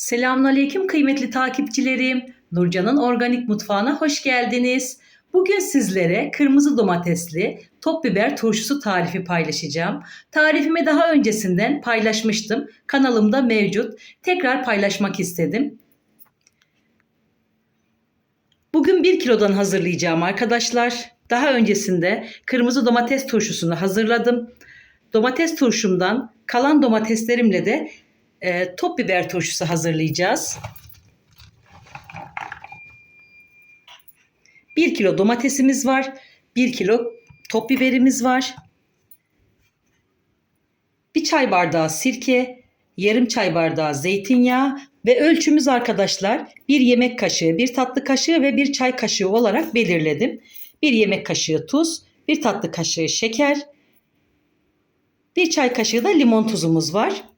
Selamünaleyküm kıymetli takipçilerim. Nurcan'ın organik mutfağına hoş geldiniz. Bugün sizlere kırmızı domatesli top biber turşusu tarifi paylaşacağım. Tarifimi daha öncesinden paylaşmıştım. Kanalımda mevcut. Tekrar paylaşmak istedim. Bugün 1 kilodan hazırlayacağım arkadaşlar. Daha öncesinde kırmızı domates turşusunu hazırladım. Domates turşumdan kalan domateslerimle de e, top biber turşusu hazırlayacağız. 1 kilo domatesimiz var. 1 kilo top biberimiz var. Bir çay bardağı sirke, yarım çay bardağı zeytinyağı ve ölçümüz arkadaşlar bir yemek kaşığı, bir tatlı kaşığı ve bir çay kaşığı olarak belirledim. Bir yemek kaşığı tuz, bir tatlı kaşığı şeker, bir çay kaşığı da limon tuzumuz var.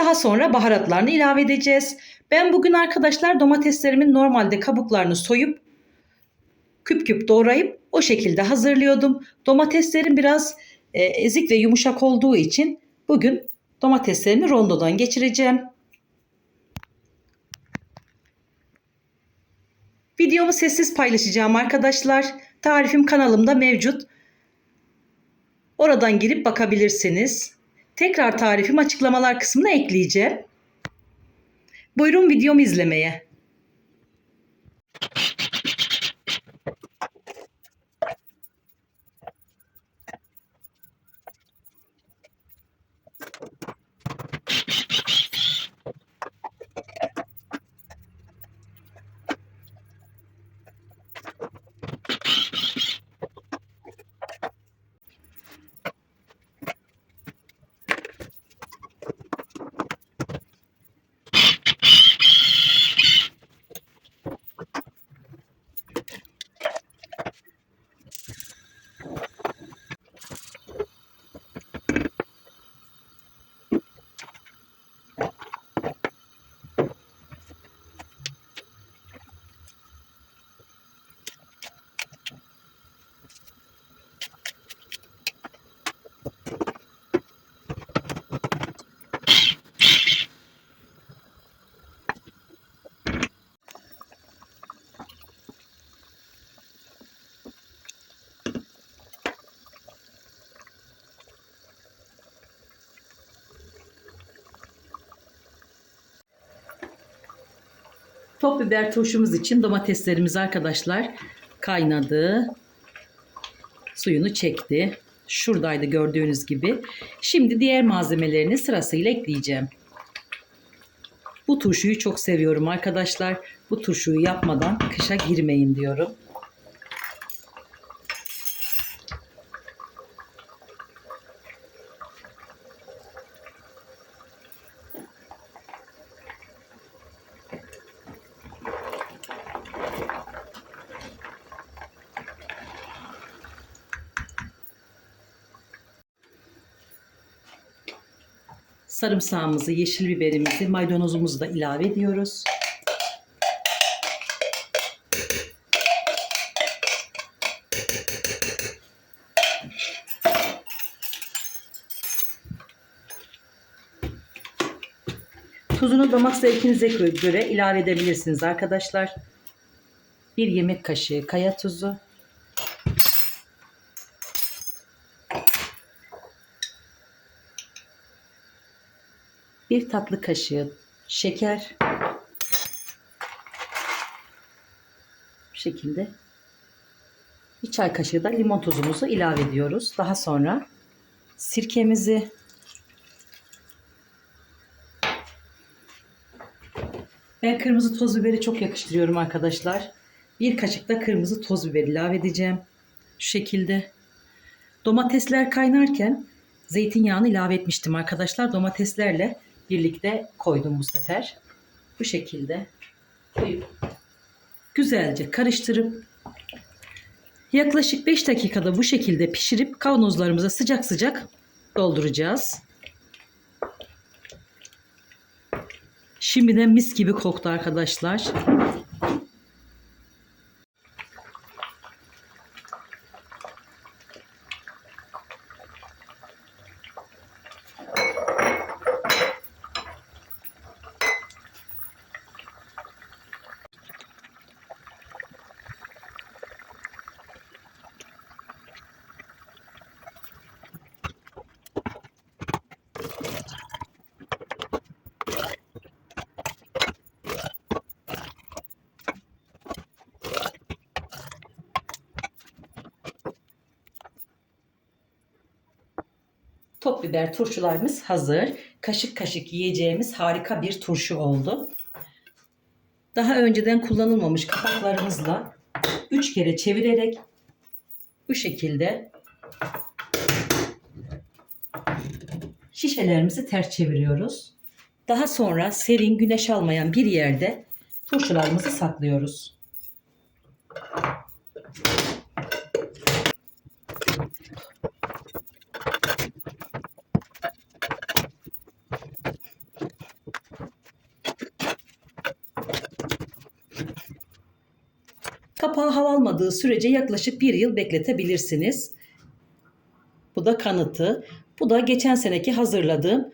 Daha sonra baharatlarını ilave edeceğiz. Ben bugün arkadaşlar domateslerimin normalde kabuklarını soyup küp küp doğrayıp o şekilde hazırlıyordum. Domateslerim biraz e, ezik ve yumuşak olduğu için bugün domateslerimi rondodan geçireceğim. Videomu sessiz paylaşacağım arkadaşlar. Tarifim kanalımda mevcut. Oradan girip bakabilirsiniz. Tekrar tarifim açıklamalar kısmına ekleyeceğim. Buyurun videomu izlemeye. Top biber turşumuz için domateslerimiz arkadaşlar kaynadı. Suyunu çekti. Şuradaydı gördüğünüz gibi. Şimdi diğer malzemelerini sırasıyla ekleyeceğim. Bu turşuyu çok seviyorum arkadaşlar. Bu turşuyu yapmadan kışa girmeyin diyorum. Sarımsağımızı, yeşil biberimizi, maydanozumuzu da ilave ediyoruz. Tuzunu damak zevkinize göre ilave edebilirsiniz arkadaşlar. Bir yemek kaşığı kaya tuzu. Bir tatlı kaşığı şeker bu şekilde bir çay kaşığı da limon tuzumuzu ilave ediyoruz. Daha sonra sirkemizi ben kırmızı toz biberi çok yakıştırıyorum arkadaşlar. Bir kaşık da kırmızı toz biber ilave edeceğim. Şu şekilde. Domatesler kaynarken zeytinyağını ilave etmiştim arkadaşlar. Domateslerle birlikte koydum bu sefer. Bu şekilde koyup güzelce karıştırıp yaklaşık 5 dakikada bu şekilde pişirip kavanozlarımıza sıcak sıcak dolduracağız. Şimdiden mis gibi koktu arkadaşlar. Top biber turşularımız hazır. Kaşık kaşık yiyeceğimiz harika bir turşu oldu. Daha önceden kullanılmamış kapaklarımızla 3 kere çevirerek bu şekilde şişelerimizi ters çeviriyoruz. Daha sonra serin güneş almayan bir yerde turşularımızı saklıyoruz. Kapağı hava almadığı sürece yaklaşık bir yıl bekletebilirsiniz. Bu da kanıtı. Bu da geçen seneki hazırladığım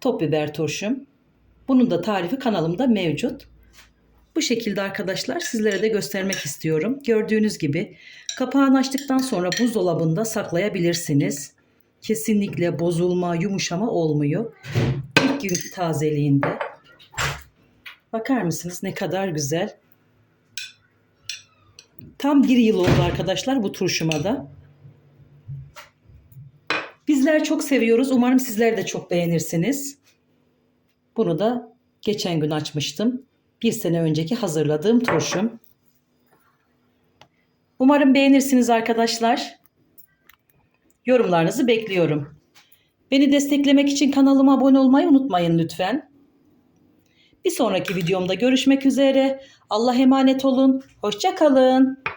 top biber turşum. Bunun da tarifi kanalımda mevcut. Bu şekilde arkadaşlar sizlere de göstermek istiyorum. Gördüğünüz gibi kapağını açtıktan sonra buzdolabında saklayabilirsiniz. Kesinlikle bozulma, yumuşama olmuyor. İlk gün tazeliğinde. Bakar mısınız ne kadar güzel. Tam bir yıl oldu arkadaşlar bu turşuma da. Bizler çok seviyoruz. Umarım sizler de çok beğenirsiniz. Bunu da geçen gün açmıştım. Bir sene önceki hazırladığım turşum. Umarım beğenirsiniz arkadaşlar. Yorumlarınızı bekliyorum. Beni desteklemek için kanalıma abone olmayı unutmayın lütfen. Bir sonraki videomda görüşmek üzere. Allah emanet olun. Hoşça kalın.